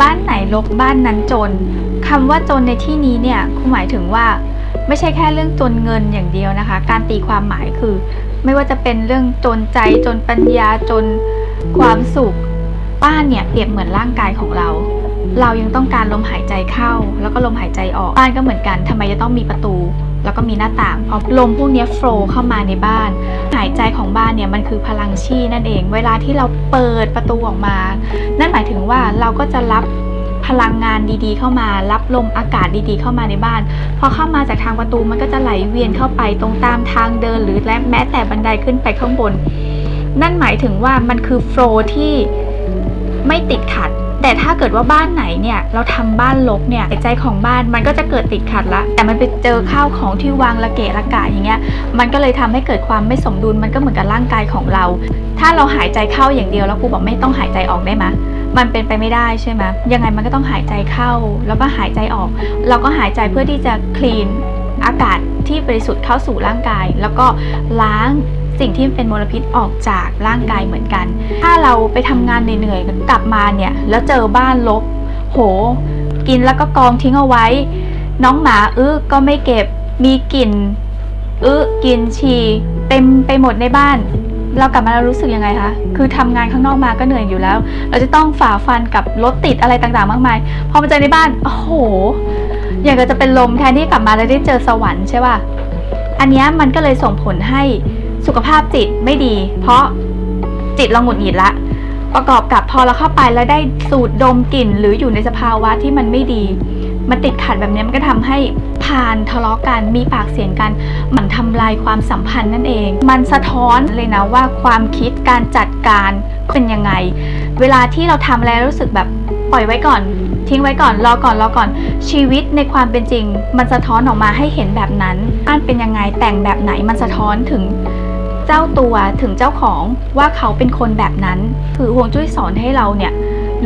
บ้านไหนรกบ้านนั้นจนคำว่าจนในที่นี้เนี่ยคุณหมายถึงว่าไม่ใช่แค่เรื่องจนเงินอย่างเดียวนะคะ การตีความหมายคือ ไม่ว่าจะเป็นเรื่องจนใจจนปัญญาจนความสุข บ้านเนี่ยเปรียบเหมือนร่างกายของเรา เรายังต้องการลมหายใจเข้า แล้วก็ลมหายใจออกบ้านก็เหมือนกันทำไมจะต้องมีประตู แล้วก็มีหน้าต่างเพราะลมพวกนี้โฟล์เข้ามาในบ้านายใจของบ้านเนี่ยมันคือพลังชีนั่นเอง เวลาที่เราเปิดประตูออกมา นั่นหมายถึงว่าเราก็จะรับพลังงานดีๆ เข้ามา รับลมอากาศดีๆ เข้ามาในบ้าน พอเข้ามาจากทางประตูมันก็จะไหลเวียนเข้าไปตรงตามทางเดินหรือและแม้แต่บันไดขึ้นไปข้างบน นั่นหมายถึงว่ามันคือโฟล์ที่ไม่ติดขัด แต่ถ้าเกิดว่าบ้านไหนเนี่ยเราทำบ้านรกเนี่ยใจของบ้านมันก็จะเกิดติดขัดละ แต่มันไปเจอข้าวของที่วางระเกะระกะอย่างเงี้ย มันก็เลยทำให้เกิดความไม่สมดุลมันก็เหมือนกับร่างกายของเรา ถ้าเราหายใจเข้าอย่างเดียวแล้วครูบอกไม่ต้องหายใจออกได้ไหมมันเป็นไปไม่ได้ใช่ไหมยังไงมันก็ต้องหายใจเข้า แล้วก็หายใจออก เราก็หายใจเพื่อที่จะคลีนอากาศที่บริสุทธิ์เข้าสู่ร่างกาย แล้วก็ล้าง สิ่งที่เป็นมลพิษออกจากร่างกายเหมือนกัน ถ้าเราไปทำงานเหนื่อยๆกลับมาเนี่ย แล้วเจอบ้านรกโห กินแล้วก็กองทิ้งเอาไว้ น้องหมาอื้อก็ไม่เก็บมีกลิ่นอื้อกลินฉี่เต็มไปหมดในบ้าน เรากลับมาเรารู้สึกยังไงคะ คือทำงานข้างนอกมาก็เหนื่อยอยู่แล้ว เราจะต้องฝ่าฟันกับรถติดอะไรต่างๆ มากมาย พอมาเจอในบ้าน โอ้โห อย่างก็จะเป็นลมแทนที่กลับมาแล้วได้เจอสวรรค์ใช่ป่ะ อันนี้มันก็เลยส่งผลให้ สุขภาพจิตไม่ดี เพราะจิตเราหงุดหงิดละ ประกอบกับพอเราเข้าไปแล้วได้สูดดมกลิ่น หรืออยู่ในสภาวะที่มันไม่ดี มันติดขัดแบบนี้มันก็ทำให้พานทะเลาะกันมีปากเสียงกัน มันทำลายความสัมพันธ์นั่นเอง มันสะท้อนเลยนะว่าความคิดการจัดการเป็นยังไง เวลาที่เราทำอะไรแล้วรู้สึกแบบปล่อยไว้ก่อน ทิ้งไว้ก่อนรอก่อนรอก่อน ชีวิตในความเป็นจริง มันสะท้อนออกมาให้เห็นแบบนั้นบ้านเป็นยังไงแต่งแบบไหนมันสะท้อนถึง เจ้าตัวถึงเจ้าของว่าเขาเป็นคนแบบนั้น คือฮวงจุ้ยสอนให้เราเนี่ย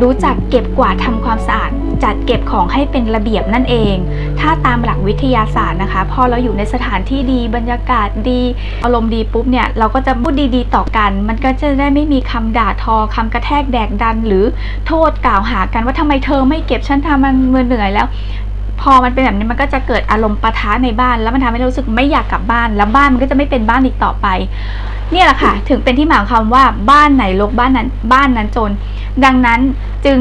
รู้จักเก็บกวาดทำความสะอาด จัดเก็บของให้เป็นระเบียบนั่นเอง ถ้าตามหลักวิทยาศาสตร์นะคะ พอเราอยู่ในสถานที่ดีบรรยากาศดี อารมณ์ดีปุ๊บเนี่ย เราก็จะพูดดีๆ ต่อกัน มันก็จะได้ไม่มีคำด่าทอคำกระแทกแดกดัน หรือโทษกล่าวหากันว่าทำไมเธอไม่เก็บฉันทำมันเหนื่อยแล้ว พอมันเป็นแบบนี้มันก็จะเกิดอารมณ์ปะทะในบ้าน แล้วมันทำให้เรารู้สึกไม่อยากกลับบ้าน แล้วบ้านมันก็จะไม่เป็นบ้านอีกต่อไป เนี่ยแหละค่ะ ถึงเป็นที่มาของคำว่าบ้านไหนรกบ้านนั้นบ้านนั้นจน ดังนั้นจึง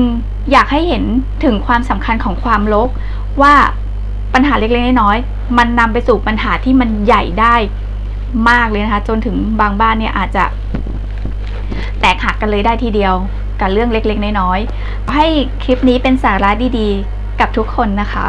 อยากให้เห็นถึงความสำคัญของความรกว่าปัญหาเล็กๆน้อยๆมันนำไปสู่ปัญหาที่มันใหญ่ได้มากเลยนะคะ จนถึงบางบ้านเนี่ยอาจจะ แตกหักกันเลยได้ทีเดียวกับเรื่องเล็กๆน้อยๆให้คลิปนี้เป็นสาระดีๆ กับทุกคนนะคะ